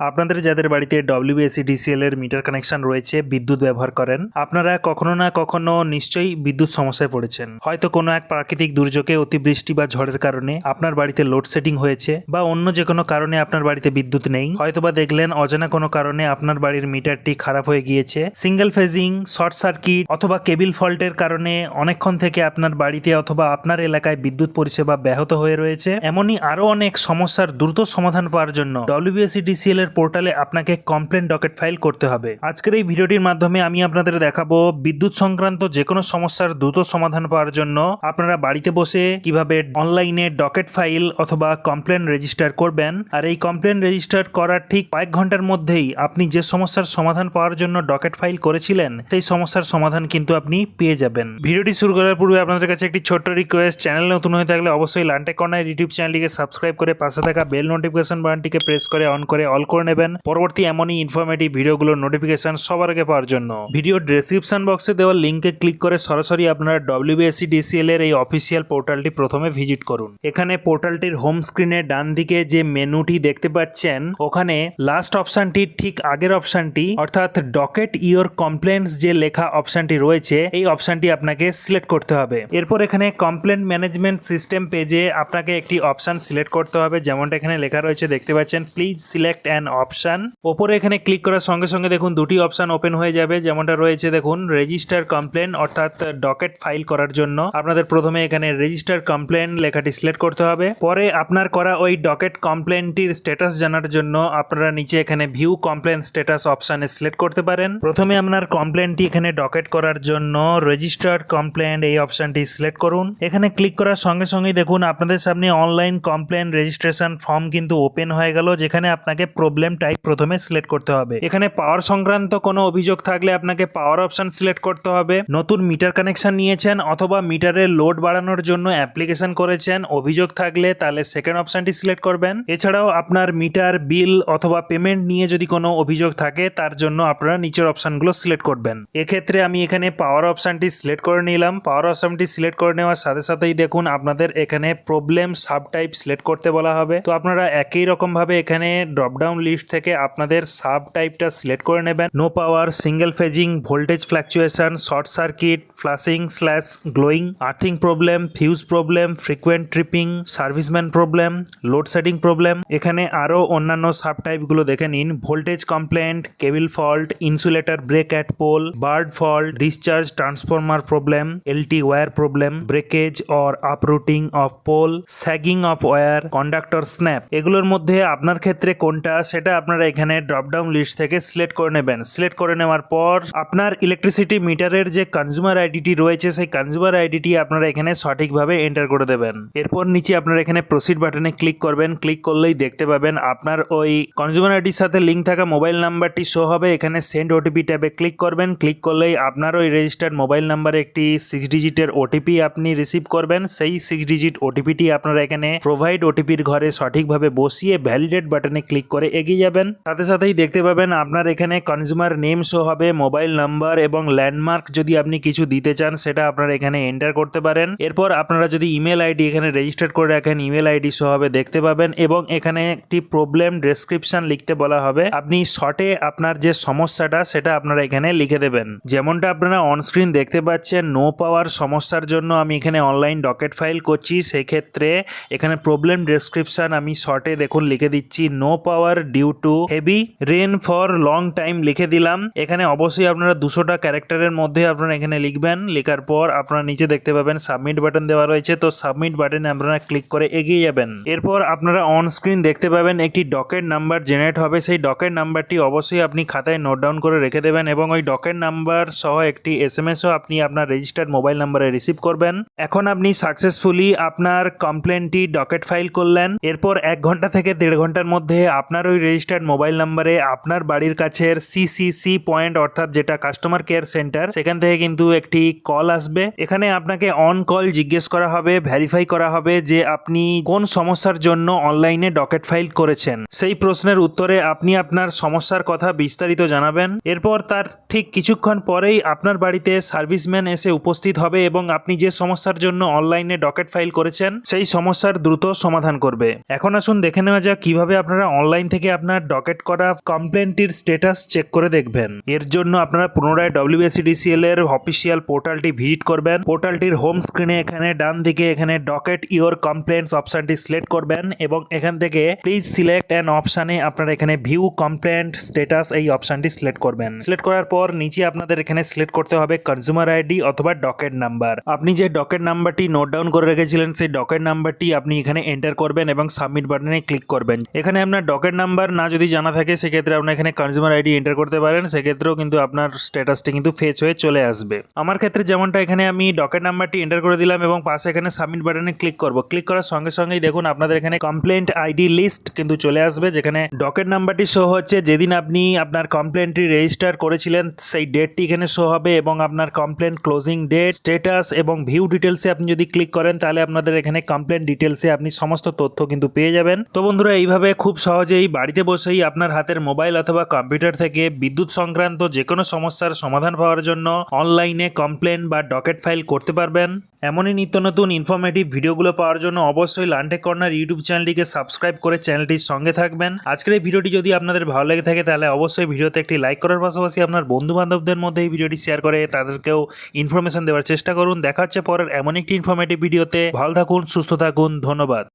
আপনাদের যাদের বাড়িতে ডব্লিউবিএসিডিসিএল এর মিটার কানেকশন রয়েছে, বিদ্যুৎ ব্যবহার করেন, আপনারা কখনো না কখনো নিশ্চয়ই বিদ্যুৎ সমস্যায় পড়েছেন। হয়তো কোনো এক প্রাকৃতিক দুর্যোগে অতিবৃষ্টি বা ঝড়ের কারণে আপনার বাড়িতে লোডশেডিং হয়েছে, বা অন্য যে কোনো কারণে আপনার বাড়িতে বিদ্যুৎ নেই। হয়তোবা দেখলেন অজানা কোনো কারণে আপনার বাড়ির মিটারটি খারাপ হয়ে গিয়েছে। সিঙ্গেল ফেজিং শর্ট সার্কিট অথবা কেবিল ফল্টের কারণে অনেকক্ষণ থেকে আপনার বাড়িতে অথবা আপনার এলাকায় বিদ্যুৎ পরিষেবা ব্যাহত হয়ে রয়েছে। এমনই আরও অনেক সমস্যার দ্রুত সমাধান পাওয়ার জন্য ডব্লিউবিএসিডিসিএল এর পোর্টালে আপনাকে কমপ্লেন ডকেট ফাইল করতে হবে। আজকের এই ভিডিওটির মাধ্যমে আমি আপনাদের দেখাবো বিদ্যুৎ সংক্রান্ত যে কোনো সমস্যার দ্রুত সমাধান পাওয়ার জন্য আপনারা বাড়িতে বসে কীভাবে অনলাইনে ডকেট ফাইল অথবা কমপ্লেন রেজিস্টার করবেন। আর এই কমপ্লেন রেজিস্টার করার ঠিক কয়েক ঘণ্টার মধ্যেই আপনি যে সমস্যার সমাধান পাওয়ার জন্য ডকেট ফাইল করেছিলেন, সেই সমস্যার সমাধান কিন্তু আপনি পেয়ে যাবেন। ভিডিওটি শুরু করার পূর্বে আপনাদের কাছে একটি ছোট্ট রিকোয়েস্ট চ্যানেল নতুন হয়ে থাকলে অবশ্যই লান্টে কর্নার ইউটিউব চ্যানেলটিকে সাবস্ক্রাইব করে পাশে থাকা বেল নোটিফিকেশন বাটনটিকে প্রেস করে অন করে অল করে নেবেন। পরবর্তী এমনই ইনফরমেটিভ ভিডিওগুলোর নোটিফিকেশন সবার আগে পাওয়ার জন্য। ভিডিও ডেসক্রিপশন বক্সে দেওয়া লিঙ্কে ক্লিক করে সরাসরি আপনারা ডব্লিউবিএসসি ডিসিএল এর এই অফিসিয়াল পোর্টালটি প্রথমে ভিজিট করুন। এখানে পোর্টালটির হোম স্ক্রিনে ডান দিকে যে মেনুটি দেখতে পাচ্ছেন, ওখানে লাস্ট অপশনটির ঠিক আগের অপশনটি অর্থাৎ ডকেট ইওর কমপ্লেন্টস যে লেখা অপশনটি রয়েছে, এই অপশনটি আপনাকে সিলেক্ট করতে হবে। এরপর এখানে কমপ্লেন্ট ম্যানেজমেন্ট সিস্টেম পেজে আপনাকে একটি অপশন সিলেক্ট করতে হবে। যেমনটা এখানে লেখা রয়েছে, দেখতে পাচ্ছেন প্লিজ সিলেক্ট অ্যান অপশন ওপরে এখানে ক্লিক করার সঙ্গে সঙ্গে দেখুন দুটি অপশান ওপেন হয়ে যাবে। যেমনটা রয়েছে দেখুন রেজিস্টার কমপ্লেন অর্থাৎ ডকেট ফাইল করার জন্য। আপনাদের প্রথমে এখানে রেজিস্টার কমপ্লেন লেখাটি সিলেক্ট করতে হবে। পরে আপনার করা ওই ডকেট কমপ্লেনটির স্ট্যাটাস জানার জন্য আপনারা নিচে এখানে ভিউ কমপ্লেন স্ট্যাটাস অপশানে সিলেক্ট করতে পারেন। প্রথমে আপনার কমপ্লেনটি এখানে ডকেট করার জন্য রেজিস্টার্ড কমপ্লেন এই অপশনটি সিলেক্ট করুন। এখানে ক্লিক করার সঙ্গে সঙ্গেই দেখুন, আপনাদের সামনে অনলাইন কমপ্লেন রেজিস্ট্রেশন ফর্ম কিন্তু ওপেন হয়ে গেল, যেখানে আপনাকে প্রবলেম টাইপ প্রথমে সিলেক্ট করতে হবে। এখানে পাওয়ার সংক্রান্ত কোনো অভিযোগ থাকলে আপনাকে পাওয়ার অপশন সিলেক্ট করতে হবে। নতুন মিটার কানেকশন নিয়েছেন অথবা মিটারের লোড বাড়ানোর জন্য অ্যাপ্লিকেশন করেছেন, অভিযোগ থাকলে তাহলে সেকেন্ড অপশনটি সিলেক্ট করবেন। এছাড়াও আপনার মিটার বিল অথবা পেমেন্ট নিয়ে যদি কোনো অভিযোগ থাকে, তার জন্য আপনারা নিচের অপশনগুলো সিলেক্ট করবেন। এক্ষেত্রে আমি এখানে পাওয়ার অপশনটি সিলেক্ট করে নিলাম। পাওয়ার অপশনটি সিলেক্ট করে নেওয়ার সাথে সাথেই দেখুন আপনাদের এখানে প্রবলেম সাব টাইপ সিলেক্ট করতে বলা হবে। তো আপনারা একই রকম ভাবে এখানে ড্রপডাউন লিস্ট থেকে আপনাদের সাব টাইপটা সিলেক্ট করে নেবেন। No power single phasing voltage fluctuation short circuit flashing slash glowing earthing problem fuse problem frequent tripping serviceman problem load setting problem এখানে আরও অন্যান্য সাব টাইপগুলো দেখে নিন। Voltage complaint cable fault insulator break at pole bird fault discharge transformer problem LT wire problem breakage or uprooting of pole sagging of wire conductor snap এগুলোর মধ্যে আপনার ক্ষেত্রে কোনটা সেটা আপনারা এখানে ড্রপডাউন লিস্ট থেকে সিলেক্ট করে নেবেন। সিলেক্ট করে নেওয়ার পর আপনার ইলেকট্রিসিটি মিটারের যে কনজিউমার আইডিটি রয়েছে, সেই কনজিউমার আইডিটি আপনারা এখানে সঠিকভাবে এন্টার করে দেবেন। এরপর নিচে আপনারা এখানে প্রসিড বাটনে ক্লিক করবেন। ক্লিক করলেই দেখতে পাবেন আপনার ওই কনজিউমার আইডির সাথে লিঙ্ক থাকা মোবাইল নাম্বারটি শো হবে। এখানে সেন্ড ওটিপি ট্যাবে ক্লিক করবেন। ক্লিক করলেই আপনার ওই রেজিস্টার্ড মোবাইল নাম্বারে একটি সিক্স ডিজিটের ওটিপি আপনি রিসিভ করবেন। সেই সিক্স ডিজিট ওটিপিটি আপনারা এখানে প্রোভাইড ওটিপির ঘরে সঠিকভাবে বসিয়ে ভ্যালিডেট বাটনে ক্লিক করে এগিয়ে যাবেন। সাথে সাথেই দেখতে পাবেন আপনার এখানে কনজিউমার নেম শো হবে মোবাইল নাম্বার এবং ল্যান্ডমার্ক যদি আপনি কিছু দিতে চান, সেটা আপনারা এখানে এন্টার করতে পারেন। এরপর আপনারা যদি ইমেল আইডি এখানে রেজিস্টার করে রাখেন ইমেল আইডি শো হবে, দেখতে পাবেন এবং এখানে একটি প্রবলেম ডেসক্রিপশন লিখতে বলা হবে। আপনি শর্টে আপনার যে সমস্যাটা, সেটা আপনারা এখানে লিখে দেবেন। যেমনটা আপনারা অনস্ক্রিন দেখতে পাচ্ছেন নো পাওয়ার সমস্যার জন্য আমি এখানে অনলাইন ডকেট ফাইল করছি। সেক্ষেত্রে এখানে প্রবলেম ডেসক্রিপশন আমি শর্টে দেখুন লিখে দিচ্ছি no power due to heavy rain for long time লিখে দিলাম। এখানে অবশ্যই আপনারা দুশোটা ক্যারেক্টারের মধ্যে আপনারা এখানে লিখবেন। লেখার পর আপনারা নিচে দেখতে পাবেন সাবমিট বাটন দেওয়া রয়েছে। তো সাবমিট বাটনে আপনারা ক্লিক করে এগিয়ে যাবেন। এরপর আপনারা অন স্ক্রিন দেখতে পাবেন একটি ডকেট নাম্বার জেনারেট হবে। সেই ডকেট নাম্বারটি অবশ্যই আপনি খাতায় নোট ডাউন করে রেখে দেবেন এবং ওই ডকেট নাম্বার সহ একটি এস এম এসও আপনি আপনার রেজিস্টার্ড মোবাইল নাম্বারে রিসিভ করবেন। এখন আপনি সাকসেসফুলি আপনার কমপ্লেনটি ডকেট ফাইল করলেন। এরপর এক ঘণ্টা থেকে দেড় ঘণ্টার মধ্যে আপনার ওই রেজিস্টার্ড মোবাইল নাম্বারে আপনার বাড়ির কাছের সিসিসি পয়েন্ট অর্থাৎ যেটা কাস্টমার কেয়ার সেন্টার সেখান থেকে কিন্তু একটি কল আসবে। এখানে আপনাকে অন কল জিজ্ঞেস করা হবে ভেরিফাই করা হবে যে আপনি কোন সমস্যার জন্য অনলাইনে ডকেট ফাইল করেছেন। সেই প্রশ্নের উত্তরে আপনি আপনার সমস্যার কথা বিস্তারিত জানাবেন। এরপর তার ঠিক কিছুক্ষণ পরেই আপনার বাড়িতে সার্ভিসম্যান এসে উপস্থিত হবে এবং আপনি যে সমস্যার জন্য অনলাইনে ডকেট ফাইল করেছেন, সেই সমস্যার দ্রুত সমাধান করবে। এখন আসুন দেখে নেওয়া যাক কীভাবে আপনারা অনলাইন থেকে থেকে আপনার ডকেট করা কমপ্লেনটির স্টেটাস চেক করে দেখবেন। এর জন্য আপনারা পুনরায় ডব্লিউবিএসিডিসিএল এর অফিসিয়াল পোর্টালটি ভিজিট করবেন। পোর্টালটির হোম স্ক্রিনে এখানে ডান দিকে এখানে ডকেট ইওর কমপ্লেন্টস অপশনটি সিলেক্ট করবেন এবং এখান থেকে প্লিজ সিলেক্ট অ্যান অপশানে আপনারা এখানে ভিউ কমপ্লেন্ট স্ট্যাটাস এই অপশনটি সিলেক্ট করবেন। সিলেক্ট করার পর নিচে আপনাদের এখানে সিলেক্ট করতে হবে কনজিউমার আইডি অথবা ডকেট নাম্বার আপনি যে ডকেট নাম্বারটি নোট ডাউন করে রেখেছিলেন, সেই ডকেট নাম্বারটি আপনি এখানে এন্টার করবেন এবং সাবমিট বাটনে ক্লিক করবেন। এখানে আপনার ডকেট নাম্বার না যদি জানা থাকে, সেক্ষেত্রে আপনার এখানে কনজিউমার আইডি এন্টার করতে পারেন। সেক্ষেত্রেও কিন্তু আপনার স্ট্যাটাসটি কিন্তু ফেচ হয়ে চলে আসবে। আমার ক্ষেত্রে যেমনটা এখানে আমি ডকেট নাম্বারটি এন্টার করে দিলাম এবং পাশে এখানে সাবমিট বাটনে ক্লিক করব। ক্লিক করার সঙ্গে সঙ্গেই দেখুন আপনাদের এখানে কমপ্লেন্ট আইডি লিস্ট কিন্তু চলে আসবে, যেখানে ডকেট নাম্বারটি শো হচ্ছে। যেদিন আপনি আপনার কমপ্লেনটি রেজিস্টার করেছিলেন, সেই ডেটটি এখানে শো হবে এবং আপনার কমপ্লেন ক্লোজিং ডেট স্ট্যাটাস এবং ভিউ ডিটেলসে আপনি যদি ক্লিক করেন, তাহলে আপনাদের এখানে কমপ্লেন ডিটেলসে আপনি সমস্ত তথ্য কিন্তু পেয়ে যাবেন। তো বন্ধুরা, এইভাবে খুব সহজেই বাড়িতে বসেই আপনার হাতের মোবাইল অথবা কম্পিউটার থেকে বিদ্যুৎ সংক্রান্ত যে কোনো সমস্যার সমাধান পাওয়ার জন্য অনলাইনে কমপ্লেন বা ডকেট ফাইল করতে পারবেন। এমনই নিত্য নতুন ইনফরমেটিভ ভিডিওগুলো পাওয়ার জন্য অবশ্যই লান্টেক কর্নার ইউটিউব চ্যানেলটিকে সাবস্ক্রাইব করে চ্যানেলটির সঙ্গে থাকবেন। আজকের এই ভিডিওটি যদি আপনাদের ভালো লেগে থাকে তাহলে অবশ্যই ভিডিওতে একটি লাইক করার পাশাপাশি আপনার বন্ধু বান্ধবদের মধ্যে এই ভিডিওটি শেয়ার করে তাদেরকেও ইনফরমেশন দেওয়ার চেষ্টা করুন। দেখা হচ্ছে পরের এমন একটি ইনফরমেটিভ ভিডিওতে। ভালো থাকুন, সুস্থ থাকুন, ধন্যবাদ।